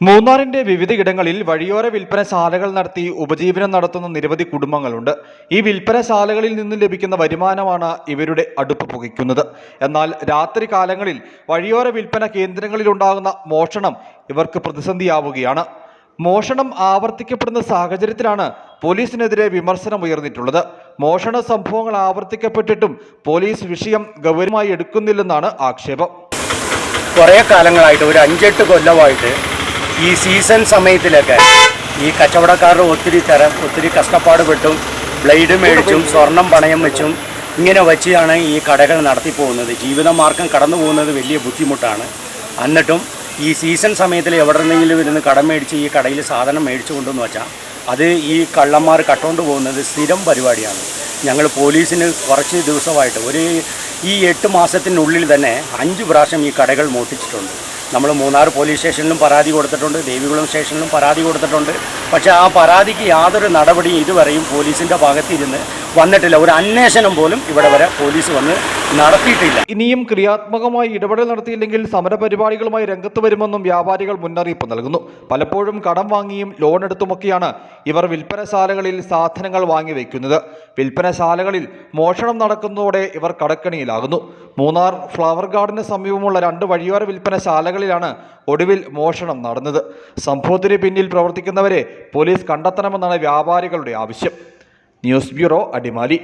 മൂന്നാറിന്റെ വിവിധയിടങ്ങളിൽ വഴിയോര വിൽപ്പനശാലകൾ നടത്തി ഉപജീവനം നടത്തുന്ന നിരവധി കുടുംബങ്ങളുണ്ട്. ഈ വിൽപ്പനശാലകളിൽ നിന്നും ലഭിക്കുന്ന വരുമാനമാണ് ഇവരുടെ അടുപ്പ് പുകയ്ക്കുന്നത്. എന്നാൽ രാത്രി കാലങ്ങളിൽ വഴിയോര വിൽപ്പന കേന്ദ്രങ്ങളിലുണ്ടാകുന്ന മോഷണം ഇവർക്ക് പ്രതിസന്ധിയാവുകയാണ്. മോഷണം ആവർത്തിക്കപ്പെടുന്ന സാഹചര്യത്തിലാണ് പോലീസിനെതിരെ വിമർശനം ഉയർന്നിട്ടുള്ളത്. മോഷണ സംഭവങ്ങൾ ആവർത്തിക്കപ്പെട്ടിട്ടും പോലീസ് വിഷയം ഗൗരവമായി എടുക്കുന്നില്ലെന്നാണ് ആക്ഷേപം. കുറേ കാലങ്ങളായിട്ട് ഒരു അഞ്ചെട്ട് കൊല്ലമായിട്ട് ഈ സീസൺ സമയത്തിലൊക്കെ ഈ കച്ചവടക്കാരുടെ ഒത്തിരി തരം ഒത്തിരി കഷ്ടപ്പാട് പെട്ടും ബ്ലേഡ് മേടിച്ചും സ്വർണം പണയം വെച്ചും ഇങ്ങനെ വെച്ചാണ് ഈ കടകൾ നടത്തി പോകുന്നത്. ജീവിതമാർഗം കടന്നു പോകുന്നത് വലിയ ബുദ്ധിമുട്ടാണ്. എന്നിട്ടും ഈ സീസൺ സമയത്തിൽ എവിടെ നിന്നെങ്കിലും ഇരുന്ന് കടം മേടിച്ച് ഈ കടയിൽ സാധനം മേടിച്ചു കൊണ്ടെന്ന് വെച്ചാൽ അത് ഈ കള്ളന്മാർ കട്ടുകൊണ്ട് പോകുന്നത് സ്ഥിരം പരിപാടിയാണ്. ഞങ്ങൾ പോലീസിന് കുറച്ച് ദിവസമായിട്ട് ഒരു ഈ എട്ട് മാസത്തിനുള്ളിൽ തന്നെ അഞ്ച് പ്രാവശ്യം ഈ കടകൾ മോട്ടിച്ചിട്ടുണ്ട് നമ്മൾ മൂന്നാർ പോലീസ് സ്റ്റേഷനിലും പരാതി കൊടുത്തിട്ടുണ്ട് ദേവികുളം സ്റ്റേഷനിലും പരാതി കൊടുത്തിട്ടുണ്ട്. പക്ഷേ ആ പരാതിക്ക് യാതൊരു നടപടിയും ഇതുവരെയും പോലീസിന്റെ ഭാഗത്തിരുന്ന് വന്നിട്ടില്ല. ഒരു അന്വേഷണം പോലും ഇവിടെ വരെ പോലീസ് വന്ന് നടത്തിയിട്ടില്ല. ഇനിയും ക്രിയാത്മകമായി ഇടപെടൽ നടത്തിയില്ലെങ്കിൽ സമരപരിപാടികളുമായി രംഗത്ത് വരുമെന്നും വ്യാപാരികൾ മുന്നറിയിപ്പ് നൽകുന്നു. പലപ്പോഴും കടം വാങ്ങിയും ലോൺ എടുത്തുമൊക്കെയാണ് ഇവർ വിൽപ്പനശാലകളിൽ സാധനങ്ങൾ വാങ്ങി വയ്ക്കുന്നത് വിൽപ്പനശാലകളിൽ മോഷണം നടക്കുന്നതോടെ ഇവർ കടക്കണിയിലാകുന്നു. മൂന്നാർ ഫ്ലവർ ഗാർഡന് സമീപമുള്ള രണ്ട് വഴിയോര വിൽപ്പനശാലകളിലാണ് ഒടുവിൽ മോഷണം നടന്നത്. സംഭവത്തിന് പിന്നിൽ പ്രവർത്തിക്കുന്നവരെ പോലീസ് കണ്ടെത്തണമെന്നാണ് വ്യാപാരികളുടെ ആവശ്യം. News bureau Adimali.